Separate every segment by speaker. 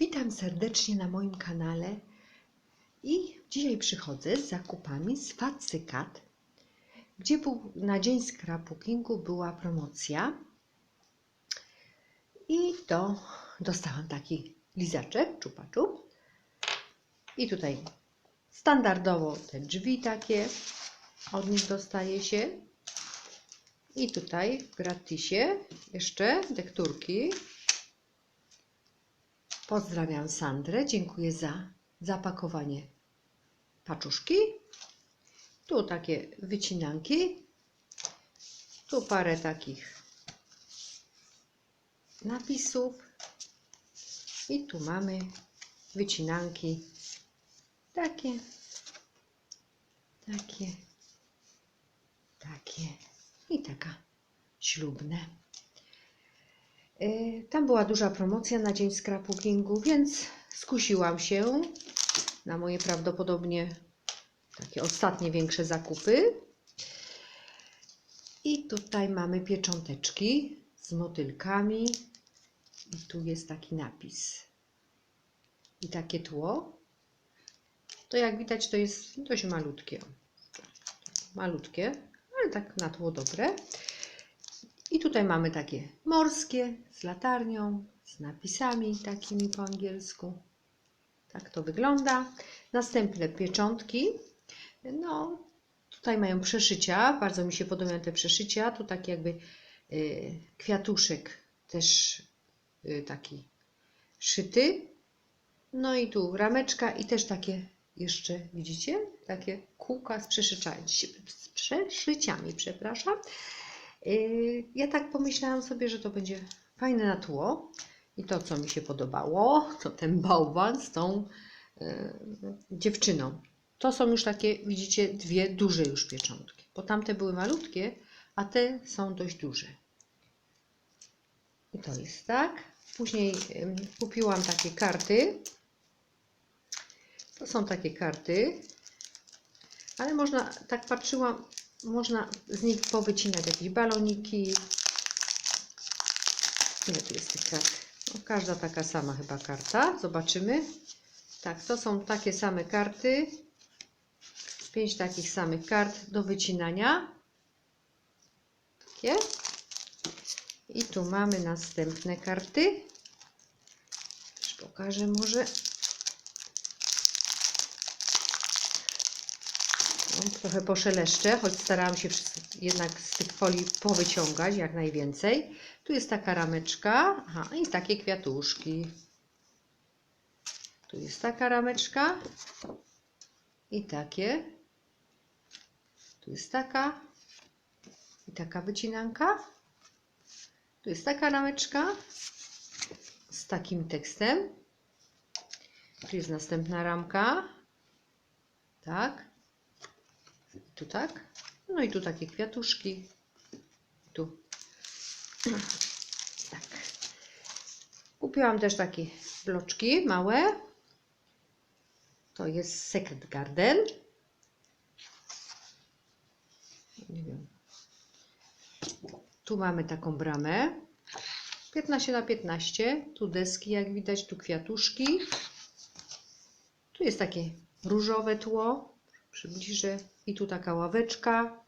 Speaker 1: Witam serdecznie na moim kanale i dzisiaj przychodzę z zakupami z Facykat, gdzie był, na dzień scrapbookingu była promocja. I to dostałam taki lizaczek, czupa-czup i tutaj standardowo te drzwi takie od nich dostaje się. I tutaj w gratisie jeszcze dekturki Pozdrawiam Sandrę, dziękuję za zapakowanie paczuszki. Tu takie wycinanki, tu parę takich napisów i tu mamy wycinanki takie, takie, takie i taka ślubne. Y, Tam była duża promocja na dzień scrapbookingu, więc skusiłam się na moje prawdopodobnie takie ostatnie większe zakupy. I tutaj mamy piecząteczki z motylkami. I tu jest taki napis. I takie tło. To jak widać, to jest dość malutkie. Malutkie, ale tak na tło dobre. I tutaj mamy takie morskie z latarnią, z napisami takimi po angielsku. Tak to wygląda. Następne pieczątki. No, tutaj mają przeszycia. Bardzo mi się podobają te przeszycia. Tu taki jakby y, kwiatuszek też y, taki szyty. No i tu rameczka i też takie jeszcze, widzicie? Takie kółka z z przeszyciami przepraszam. Yy, Ja tak pomyślałam sobie, że to będzie fajne na tło. I to, co mi się podobało, to ten bałwan z tą yy, dziewczyną. To są już takie, widzicie, dwie duże już pieczątki. Bo tamte były malutkie, a te są dość duże. I to jest tak. Później kupiłam takie karty. To są takie karty. Ale można, tak patrzyłam, można z nich powycinać jakieś baloniki. Ile tu jest tych kart? No, każda taka sama chyba karta. Zobaczymy. Tak, to są takie same karty. Pięć takich samych kart do wycinania. Takie. I tu mamy następne karty. Już pokażę może. No, trochę poszeleszczę, choć starałam się jednak z tych folii powyciągać jak najwięcej. Tu jest taka rameczka, aha, i takie kwiatuszki. Tu jest taka rameczka i takie. Tu jest taka i taka wycinanka. Tu jest taka rameczka z takim tekstem. Tu jest następna ramka. Tak. Tu tak. No i tu takie kwiatuszki. Tu. Tak. Kupiłam też takie bloczki małe. To jest Secret Garden. Nie wiem. Tu mamy taką bramę. 15 na 15. Tu deski, jak widać, tu kwiatuszki. Tu jest takie różowe tło. Przybliżę. I tu taka ławeczka.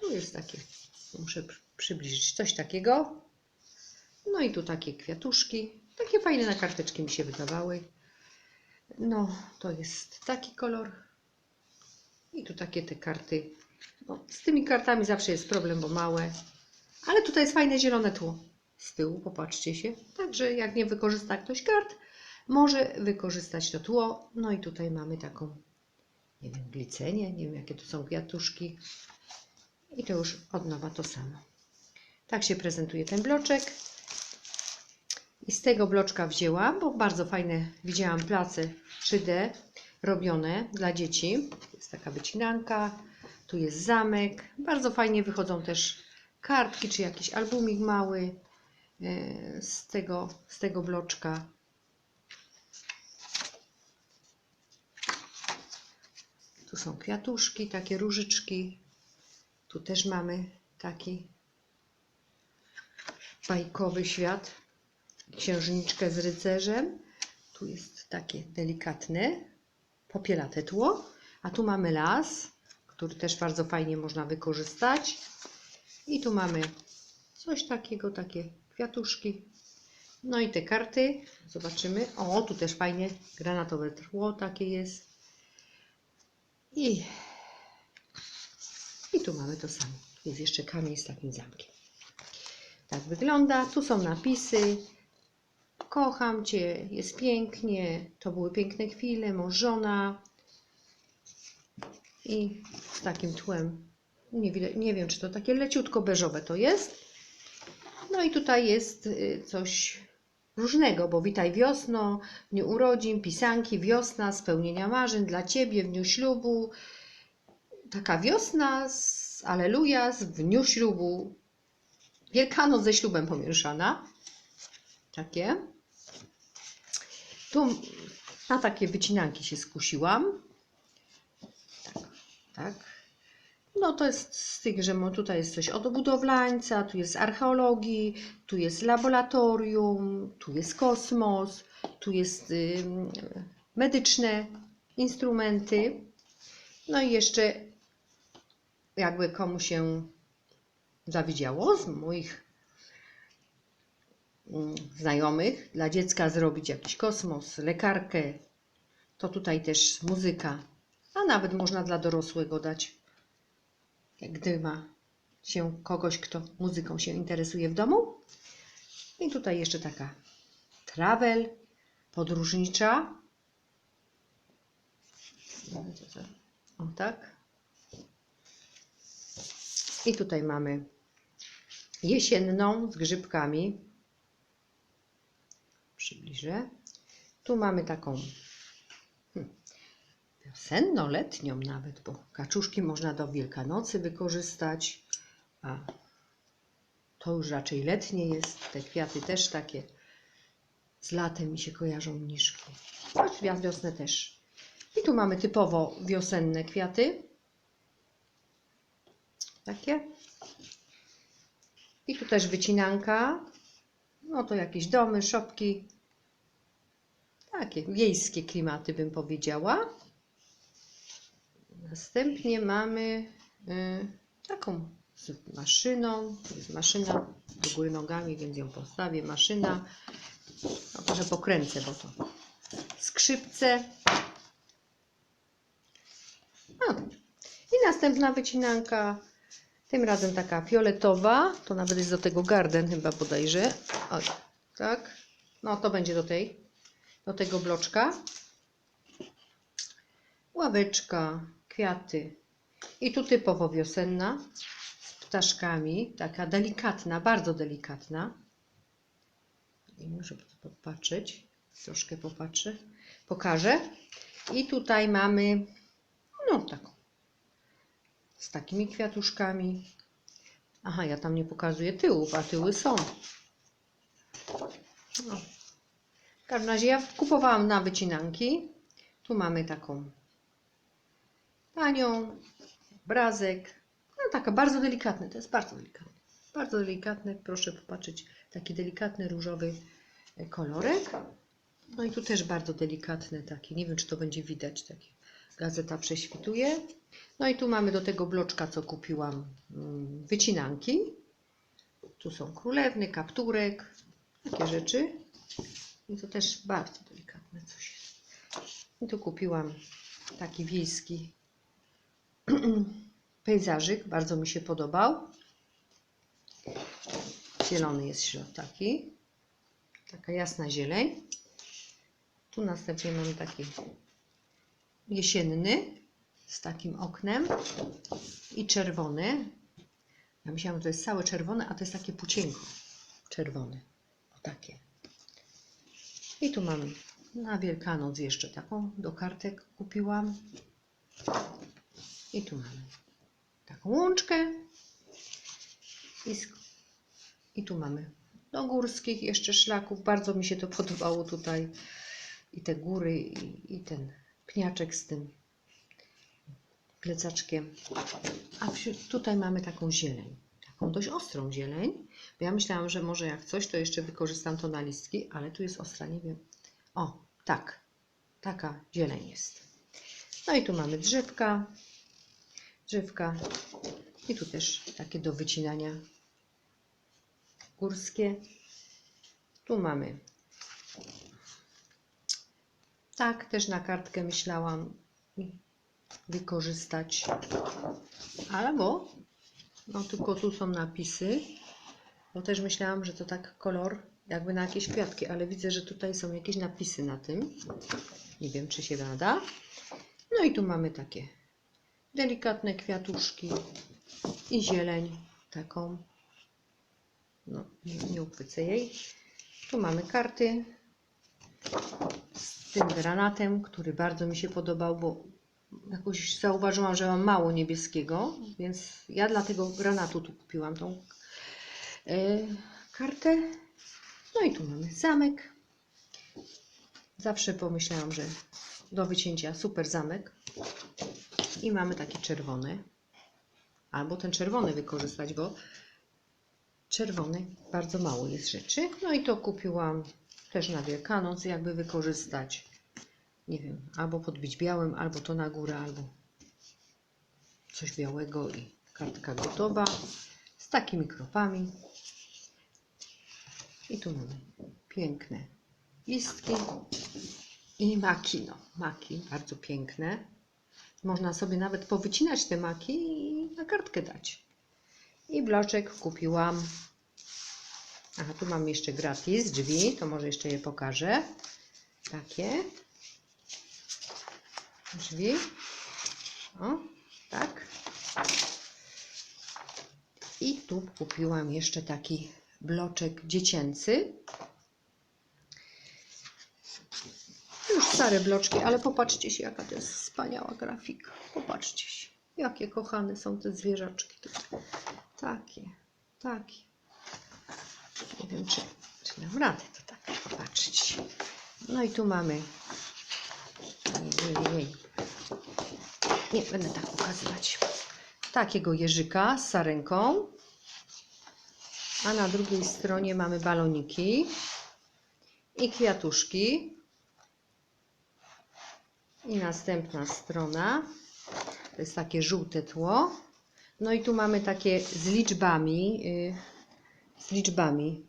Speaker 1: Tu jest takie, muszę przy- przybliżyć coś takiego. No i tu takie kwiatuszki. Takie fajne na karteczki mi się wydawały. No, to jest taki kolor. I tu takie te karty. No, z tymi kartami zawsze jest problem, bo małe. Ale tutaj jest fajne zielone tło z tyłu, popatrzcie się. Także jak nie wykorzysta ktoś kart, może wykorzystać to tło. No i tutaj mamy taką, nie wiem, glicenię, nie wiem jakie to są kwiatuszki. I to już od nowa to samo. Tak się prezentuje ten bloczek. I z tego bloczka wzięłam, bo bardzo fajne widziałam place 3D robione dla dzieci. Jest taka wycinanka, tu jest zamek. Bardzo fajnie wychodzą też kartki, czy jakiś albumik mały e, z tego, z tego bloczka. Tu są kwiatuszki, takie różyczki. Tu też mamy taki bajkowy świat. księżniczkę z rycerzem. Tu jest takie delikatne, popielate tło. A tu mamy las, który też bardzo fajnie można wykorzystać. I tu mamy coś takiego, takie kwiatuszki. No i te karty, zobaczymy. O, tu też fajnie granatowe tło takie jest. I, I tu mamy to samo. Jest jeszcze kamień z takim zamkiem. Tak wygląda. Tu są napisy. Kocham Cię, jest pięknie, to były piękne chwile, mąż, żona. I z takim tłem. Nie, nie wiem, czy to takie leciutko beżowe to jest. No i tutaj jest y, coś różnego, bo witaj wiosno, w dniu urodzin, pisanki, wiosna, spełnienia marzeń dla Ciebie, w dniu ślubu. Taka wiosna z Aleluja, w dniu ślubu. Wielkanoc ze ślubem pomieszana. Takie. Tu na takie wycinanki się skusiłam. Tak, tak. No to jest z tych, że tutaj jest coś od budowlańca, tu jest archeologii, tu jest laboratorium, tu jest kosmos, tu jest ym, medyczne instrumenty. No i jeszcze jakby komu się zawidziało z moich znajomych, dla dziecka zrobić jakiś kosmos, lekarkę, to tutaj też muzyka, a nawet można dla dorosłego dać, gdy ma się kogoś, kto muzyką się interesuje w domu. I tutaj jeszcze taka travel podróżnicza. O tak. I tutaj mamy jesienną z grzybkami. Przybliżę. Tu mamy taką wiosenno-letnią nawet, bo kaczuszki można do Wielkanocy wykorzystać, a to już raczej letnie jest. Te kwiaty też takie z latem mi się kojarzą mniszki. Choć wiosnę też. I tu mamy typowo wiosenne kwiaty. Takie. I tu też wycinanka. No to jakieś domy, szopki. Takie wiejskie klimaty bym powiedziała. Następnie mamy y, taką z maszyną. To jest maszyna do góry nogami, więc ją postawię. Maszyna. No to, że pokręcę, bo to skrzypce. No. I następna wycinanka. Tym razem taka fioletowa. To nawet jest do tego garden chyba bodajże. O, tak. No to będzie do tej, do tego bloczka. Ławeczka, kwiaty. I tu typowo wiosenna. Z ptaszkami. Taka delikatna, bardzo delikatna. Nie muszę popatrzeć. Troszkę popatrzę. Pokażę. I tutaj mamy no taką z takimi kwiatuszkami. Aha, ja tam nie pokazuję tyłów, a tyły są. No. W każdym razie ja kupowałam na wycinanki. Tu mamy taką panią, obrazek. No taka bardzo delikatny, to jest bardzo delikatne. Bardzo delikatne, proszę popatrzeć, taki delikatny różowy e, kolorek. No i tu też bardzo delikatny taki, nie wiem czy to będzie widać, taki gazeta prześwituje. No i tu mamy do tego bloczka, co kupiłam, mm, wycinanki. Tu są królewny, kapturek, takie rzeczy. I to też bardzo delikatne coś jest. I tu kupiłam taki wiejski pejzażyk, bardzo mi się podobał. Zielony jest środek taki. Taka jasna zieleń. Tu następnie mamy taki jesienny z takim oknem i czerwony. Ja myślałam, że to jest całe czerwone, a to jest takie pucienko czerwone. O takie. I tu mamy na Wielkanoc jeszcze taką do kartek kupiłam. I tu mamy taką łączkę. I, I tu mamy do górskich jeszcze szlaków. Bardzo mi się to podobało tutaj. I te góry, i, i ten pniaczek z tym plecaczkiem. A wśród, tutaj mamy taką zieleń. Taką dość ostrą zieleń. Bo ja myślałam, że może jak coś, to jeszcze wykorzystam to na listki, ale tu jest ostra, nie wiem. O, tak, taka zieleń jest. No i tu mamy drzewka, drzewka i tu też takie do wycinania górskie. Tu mamy tak, też na kartkę myślałam wykorzystać. Albo, no tylko tu są napisy, bo też myślałam, że to tak kolor jakby na jakieś kwiatki, ale widzę, że tutaj są jakieś napisy na tym. Nie wiem, czy się nada. No i tu mamy takie delikatne kwiatuszki i zieleń taką. No, nie, nie uchwycę jej. Tu mamy karty z tym granatem, który bardzo mi się podobał, bo jakoś zauważyłam, że mam mało niebieskiego, więc ja dla tego granatu tu kupiłam tą e, kartę. No i tu mamy zamek. Zawsze pomyślałam, że do wycięcia super zamek. I mamy taki czerwony. Albo ten czerwony wykorzystać, bo czerwony bardzo mało jest rzeczy. No i to kupiłam też na Wielkanoc, jakby wykorzystać. Nie wiem, albo podbić białym, albo to na górę, albo coś białego i kartka gotowa z takimi kropami. I tu mamy piękne listki i maki. No, maki bardzo piękne. Można sobie nawet powycinać te maki i na kartkę dać. I bloczek kupiłam. Aha, tu mam jeszcze gratis drzwi, to może jeszcze je pokażę. Takie drzwi. O, tak. I tu kupiłam jeszcze taki bloczek dziecięcy. Już stare bloczki, ale popatrzcie się, jaka to jest wspaniała grafika. Popatrzcie się, jakie kochane są te zwierzaczki tutaj. Takie, takie. Nie wiem, czy, czy dam radę to tak popatrzeć. No i tu mamy. Jej, jej, jej. Nie będę tak pokazywać. Takiego jeżyka z sarenką. A na drugiej stronie mamy baloniki i kwiatuszki. I następna strona. To jest takie żółte tło. No i tu mamy takie z liczbami, y, z liczbami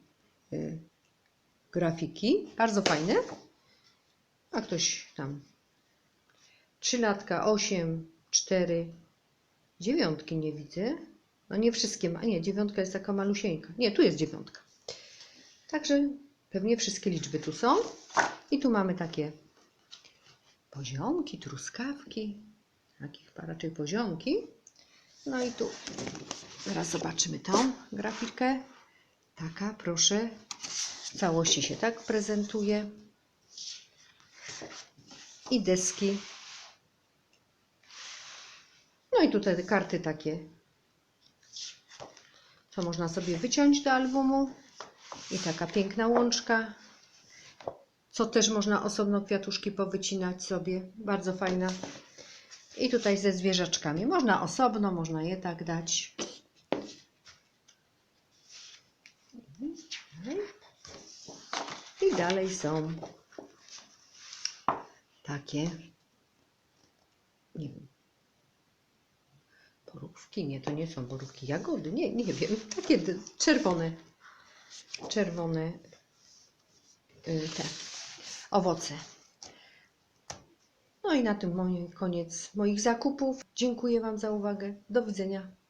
Speaker 1: y, grafiki. Bardzo fajne. A ktoś tam 3 latka, 8, 4, dziewiątki nie widzę. No nie wszystkie ma. Nie, dziewiątka jest taka malusieńka. Nie, tu jest dziewiątka. Także pewnie wszystkie liczby tu są. I tu mamy takie poziomki, truskawki. Takich raczej poziomki. No i tu zaraz zobaczymy tą grafikę. Taka, proszę. W całości się tak prezentuje. I deski. No i tutaj karty takie, co można sobie wyciąć do albumu. I taka piękna łączka, co też można osobno kwiatuszki powycinać sobie. Bardzo fajna. I tutaj ze zwierzaczkami. Można osobno, można je tak dać. I dalej są takie, nie wiem, borówki, nie, to nie są borówki, jagody, nie, nie wiem, takie czerwone, czerwone y, te owoce. No i na tym koniec moich zakupów. Dziękuję Wam za uwagę. Do widzenia.